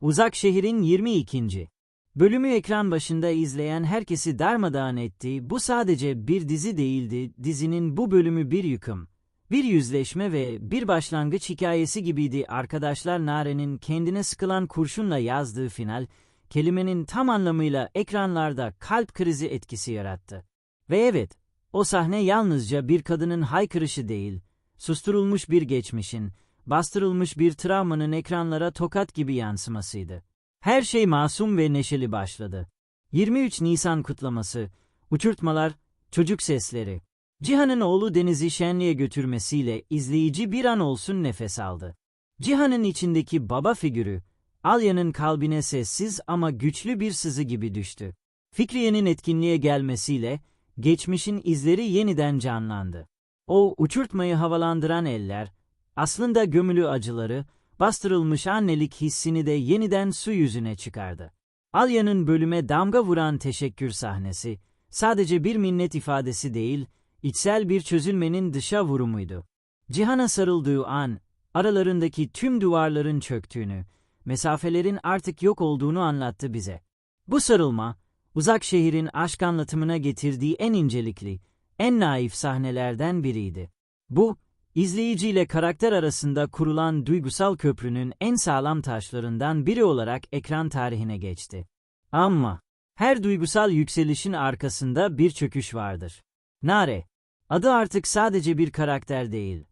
Uzak Şehir'in 22. Bölümü ekran başında izleyen herkesi darmadağın etti. Bu sadece bir dizi değildi. Dizinin bu bölümü bir yıkım, bir yüzleşme ve bir başlangıç hikayesi gibiydi. Arkadaşlar Nare'nin kendine sıkılan kurşunla yazdığı final, kelimenin tam anlamıyla ekranlarda kalp krizi etkisi yarattı. Ve evet, o sahne yalnızca bir kadının haykırışı değil, susturulmuş bir geçmişin, bastırılmış bir travmanın ekranlara tokat gibi yansımasıydı. Her şey masum ve neşeli başladı. 23 Nisan kutlaması, uçurtmalar, çocuk sesleri. Cihan'ın oğlu Deniz'i şenliğe götürmesiyle izleyici bir an olsun nefes aldı. Cihan'ın içindeki baba figürü, Alya'nın kalbine sessiz ama güçlü bir sızı gibi düştü. Fikriye'nin etkinliğe gelmesiyle, geçmişin izleri yeniden canlandı. O uçurtmayı havalandıran eller, aslında gömülü acıları, bastırılmış annelik hissini de yeniden su yüzüne çıkardı. Alya'nın bölüme damga vuran teşekkür sahnesi, sadece bir minnet ifadesi değil, içsel bir çözülmenin dışa vurumuydu. Cihan'a sarıldığı an, aralarındaki tüm duvarların çöktüğünü, mesafelerin artık yok olduğunu anlattı bize. Bu sarılma, uzak şehrin aşk anlatımına getirdiği en incelikli, en naif sahnelerden biriydi. Bu, izleyiciyle karakter arasında kurulan duygusal köprünün en sağlam taşlarından biri olarak ekran tarihine geçti. Ama, her duygusal yükselişin arkasında bir çöküş vardır. Nare, adı artık sadece bir karakter değil.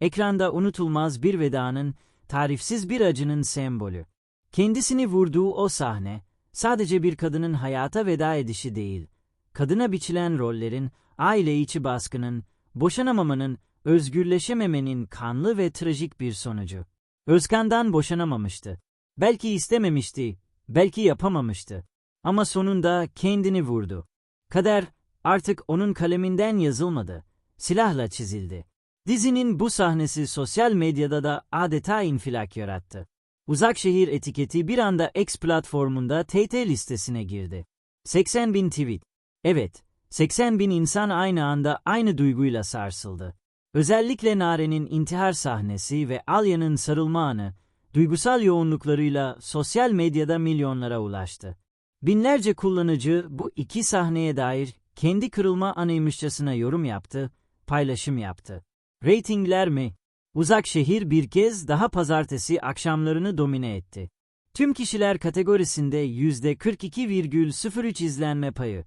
Ekranda unutulmaz bir vedanın, tarifsiz bir acının sembolü. Kendisini vurduğu o sahne, sadece bir kadının hayata veda edişi değil, kadına biçilen rollerin, aile içi baskının, boşanamamanın, özgürleşememenin kanlı ve trajik bir sonucu. Özkan'dan boşanamamıştı. Belki istememişti, belki yapamamıştı. Ama sonunda kendini vurdu. Kader artık onun kaleminden yazılmadı, silahla çizildi. Dizinin bu sahnesi sosyal medyada da adeta infilak yarattı. Uzak şehir etiketi bir anda X platformunda TT listesine girdi. 80 bin tweet. Evet, 80 bin insan aynı anda aynı duyguyla sarsıldı. Özellikle Nare'nin intihar sahnesi ve Alya'nın sarılma anı, duygusal yoğunluklarıyla sosyal medyada milyonlara ulaştı. Binlerce kullanıcı bu iki sahneye dair kendi kırılma anıymışçasına yorum yaptı, paylaşım yaptı. Ratingler mi? Uzak şehir bir kez daha pazartesi akşamlarını domine etti. Tüm kişiler kategorisinde %42,03 izlenme payı,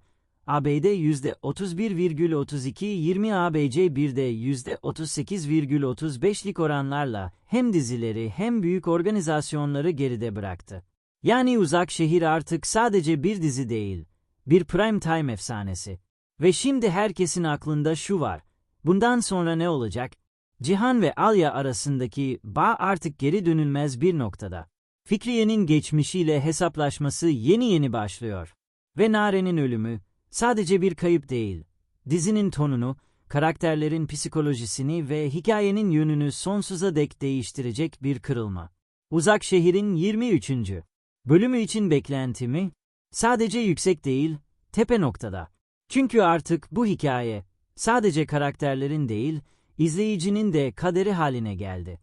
ABD %31,32, 20 ABC 1'de %38,35'lik oranlarla hem dizileri hem büyük organizasyonları geride bıraktı. Yani Uzak Şehir artık sadece bir dizi değil, bir prime time efsanesi. Ve şimdi herkesin aklında şu var, bundan sonra ne olacak? Cihan ve Alya arasındaki bağ artık geri dönülmez bir noktada. Fikriye'nin geçmişiyle hesaplaşması yeni yeni başlıyor. Ve Nare'nin ölümü, Sadece bir kayıp değil, dizinin tonunu, karakterlerin psikolojisini ve hikayenin yönünü sonsuza dek değiştirecek bir kırılma. Uzak Şehir'in 23. bölümü için beklentimi sadece yüksek değil, tepe noktada. Çünkü artık bu hikaye sadece karakterlerin değil, izleyicinin de kaderi haline geldi.